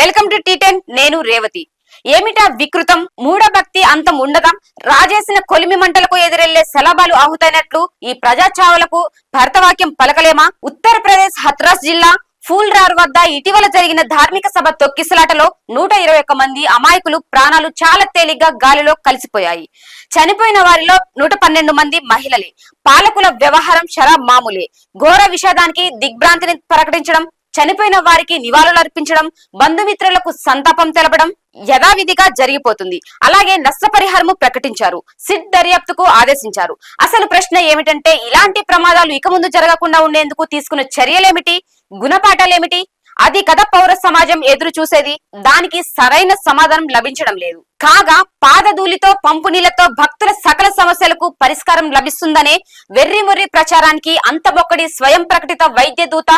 Welcome to T10 నేను రేవతి. ఏమిటా వికృతం? మూఢభక్తి అంతం ఉండదా? రాజేసిన కొలిమి మంటలకు ఎదురెళ్ళే శలభాలు ఆహుతైనట్లు ఈ ప్రజాచావులకు భరతవాక్యం పలకలేమా? ఉత్తరప్రదేశ్ హత్రాస్ జిల్లా ఫూల్రార్ వద్ద ఇటీవల జరిగిన ధార్మిక సభ తొక్కిసలాటలో నూట ఇరవై ఒక్క మంది అమాయకులు ప్రాణాలు చాలా తేలిగ్గా గాలిలో కలిసిపోయాయి. చనిపోయిన వారిలో నూట పన్నెండు మంది మహిళలే. పాలకుల వ్యవహారం షరాబ్ మామూలే. ఘోర విషాదానికి దిగ్భ్రాంతిని ప్రకటించడం చనిపోయిన వారికి నివాళులర్పించడం బంధుమిత్రులకు సంతాపం తెలపడం యథావిధిగా జరిగిపోతుంది. అలాగే నష్టపరిహారము ప్రకటించారు. సిట్ దర్యాప్తుకు ఆదేశించారు. అసలు ప్రశ్న ఏమిటంటే ఇలాంటి ప్రమాదాలు ఇక ముందు జరగకుండా ఉండేందుకు తీసుకున్న చర్యలేమిటి? గుణపాఠాలేమిటి? అది కదా పౌర సమాజం ఎదురు చూసేది. దానికి సరైన సమాధానం లభించడం లేదు. కాగా పాదధూలితో పంపునీళ్ళతో భక్తుల సకల సమస్యలకు పరిష్కారం లభిస్తుందనే వెర్రిమొర్రి ప్రచారానికి అంతబొక్కడి స్వయం ప్రకటిత వైద్య దూత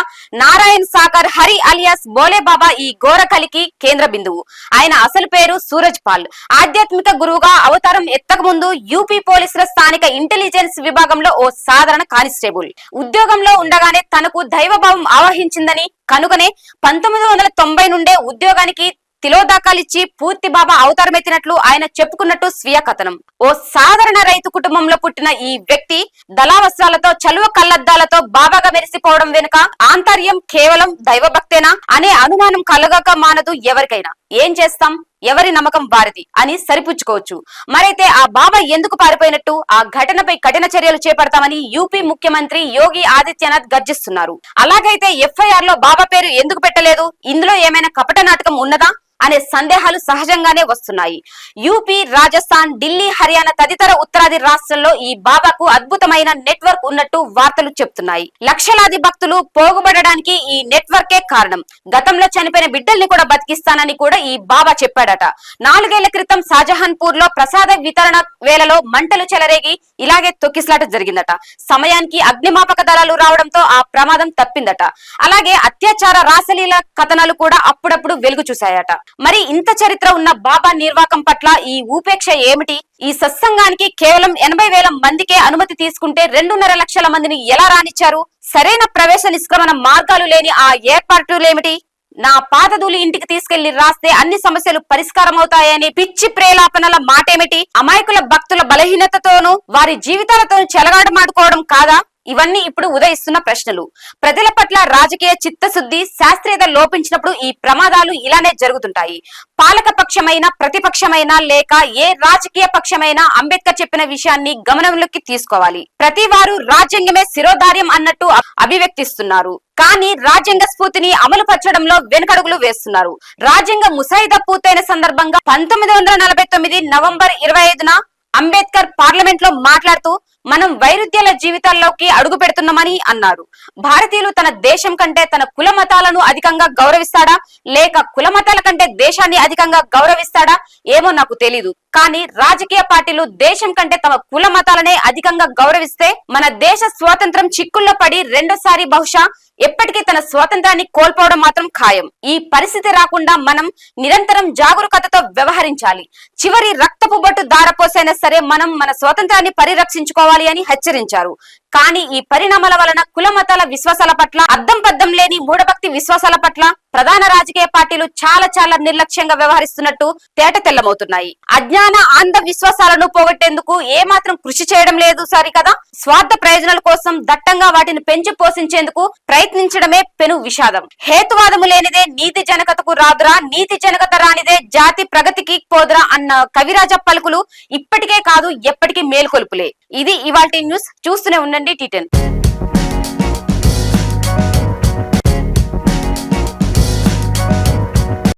నారాయణ్ సాగర్ హరి అలియాస్ బోలే బాబా ఈ గోరకలికి కేంద్ర బిందువు. ఆయన అసలు పేరు సూరజ్ పాల్. ఆధ్యాత్మిక గురువుగా అవతారం ఎత్తక ముందు యూపీ పోలీసుల స్థానిక ఇంటెలిజెన్స్ విభాగంలో ఓ సాధారణ కానిస్టేబుల్. ఉద్యోగంలో ఉండగానే తనకు దైవభావం ఆవహించిందని కనుకనే పంతొమ్మిది వందల తొంభై నుండే ఉద్యోగానికి తిలోదాకాలిచ్చి పూర్తి బాబా అవతారమెత్తినట్లు ఆయన చెప్పుకున్నట్టు స్వీయ కథనం. ఓ సాధారణ రైతు కుటుంబంలో పుట్టిన ఈ వ్యక్తి దళావస్త్రాలతో చలువ కళ్ళద్దాలతో బాబాగా మెరిసిపోవడం వెనుక ఆంతర్యం కేవలం దైవభక్తేనా అనే అనుమానం కలగక మానదు ఎవరికైనా. ఏం చేస్తాం? ఎవరి నమ్మకం వారిది అని సరిపుచ్చుకోవచ్చు. మరైతే ఆ బాబా ఎందుకు పారిపోయినట్టు? ఆ ఘటనపై కఠిన చర్యలు చేపడతామని యూపీ ముఖ్యమంత్రి యోగి ఆదిత్యనాథ్ గర్జిస్తున్నారు. అలాగైతే ఎఫ్ఐఆర్లో బాబా పేరు ఎందుకు పెట్టలేదు? ఇందులో ఏమైనా కపట నాటకం ఉన్నదా? అనే సందేహాలు సహజంగానే వస్తున్నాయి. యూపీ రాజస్థాన్ ఢిల్లీ హర్యానా తదితర ఉత్తరాది రాష్ట్రాల్లో ఈ బాబాకు అద్భుతమైన నెట్వర్క్ ఉన్నట్టు వార్తలు చెప్తున్నాయి. లక్షలాది భక్తులు పోగుబడడానికి ఈ నెట్వర్కే కారణం. గతంలో చనిపోయిన బిడ్డల్ని కూడా బతికిస్తానని కూడా ఈ బాబా చెప్పాడట. నాలుగేళ్ళ క్రితం షాజహాన్పూర్లో ప్రసాద వితరణ వేళలో మంటలు చెలరేగి ఇలాగే తొక్కిసలాట జరిగిందట. సమయానికి అగ్నిమాపక దళాలు రావడంతో ఆ ప్రమాదం తప్పిందట. అలాగే అత్యాచార రాసలీల కథనాలు కూడా అప్పుడప్పుడు వెలుగు చూశాయట. మరి ఇంత చరిత్ర ఉన్న బాబా నిర్వాకం పట్ల ఈ ఉపేక్ష ఏమిటి? ఈ సత్సంగానికి కేవలం ఎనభై వేల మందికే అనుమతి తీసుకుంటే రెండున్నర లక్షల మందిని ఎలా రానిచ్చారు? సరైన ప్రవేశ నిష్క్రమణ మార్గాలు లేని ఆ ఏర్పాటులేమిటి? నా పాతదూలి ఇంటికి తీసుకెళ్ళి రాస్తే అన్ని సమస్యలు పరిష్కారం అవుతాయని పిచ్చి ప్రేలాపనల మాటేమిటి? అమాయకుల భక్తుల బలహీనతతోనూ వారి జీవితాలతో చెలగాటమాడుకోవడం కాదా? ఇవన్నీ ఇప్పుడు ఉదయిస్తున్న ప్రశ్నలు. ప్రజల పట్ల రాజకీయ చిత్తశుద్ధి శాస్త్రీయత లోపించినప్పుడు ఈ ప్రమాదాలు ఇలానే జరుగుతుంటాయి. పాలక పక్షమైన ప్రతిపక్షమైన లేక ఏ రాజకీయ పక్షమైనా అంబేద్కర్ చెప్పిన విషయాన్ని గమనంలోకి తీసుకోవాలి. ప్రతి వారు రాజ్యాంగమే శిరోధార్యం అన్నట్టు అభివ్యక్తిస్తున్నారు. కానీ రాజ్యాంగ స్ఫూర్తిని అమలు పరచడంలో వెనుకడుగులు వేస్తున్నారు. రాజ్యాంగ ముసాయిదా పూర్తయిన సందర్భంగా పంతొమ్మిది వందల నలభై తొమ్మిది నవంబర్ ఇరవై ఐదున అంబేద్కర్ పార్లమెంట్లో మాట్లాడుతూ మనం వైరుధ్యాల జీవితాల్లోకి అడుగు పెడుతున్నామని అన్నారు. భారతీయులు తన దేశం కంటే తన కుల మతాలను అధికంగా గౌరవిస్తాడా? లేక కుల మతాల కంటే దేశాన్ని అధికంగా గౌరవిస్తాడా? ఏమో నాకు తెలీదు. కానీ రాజకీయ పార్టీలు దేశం కంటే తమ కుల మతాలనే అధికంగా గౌరవిస్తే మన దేశ స్వాతంత్రం చిక్కుల్లో పడి రెండోసారి బహుశా ఎప్పటికీ తన స్వాతంత్రాన్ని కోల్పోవడం మాత్రం ఖాయం. ఈ పరిస్థితి రాకుండా మనం నిరంతరం జాగరూకతతో వ్యవహరించాలి. చివరి రక్తపు బొట్టు దారపోసైనా సరే మనం మన స్వాతంత్రాన్ని పరిరక్షించుకోవాలి అని హెచ్చరించారు. కానీ ఈ పరిణామాల వలన కులమతాల విశ్వాసాల పట్ల అద్దం పద్దం లేని మూఢభక్తి విశ్వాసాల పట్ల ప్రధాన రాజకీయ పార్టీలు చాలా చాలా నిర్లక్ష్యంగా వ్యవహరిస్తున్నట్టు తేట తెల్లమవుతున్నాయి. అజ్ఞాన అంధ విశ్వాసాలను పోగొట్టేందుకు ఏ మాత్రం కృషి చేయడం లేదు సరికదా? స్వార్థ ప్రయోజనాల కోసం దట్టంగా వాటిని పెంచి పోషించేందుకు ప్రయత్నించడమే పెను విషాదం. హేతువాదము లేనిదే నీతి జనకతకు రాదురా నీతి జనకత రానిదే జాతి ప్రగతికి పోదురా అన్న కవిరాజ పలుకులు ఇప్పటికే కాదు ఎప్పటికీ మేల్కొలుపులే. ఇది ఇవాల్టి న్యూస్. చూస్తూనే ఉండండి టీటెన్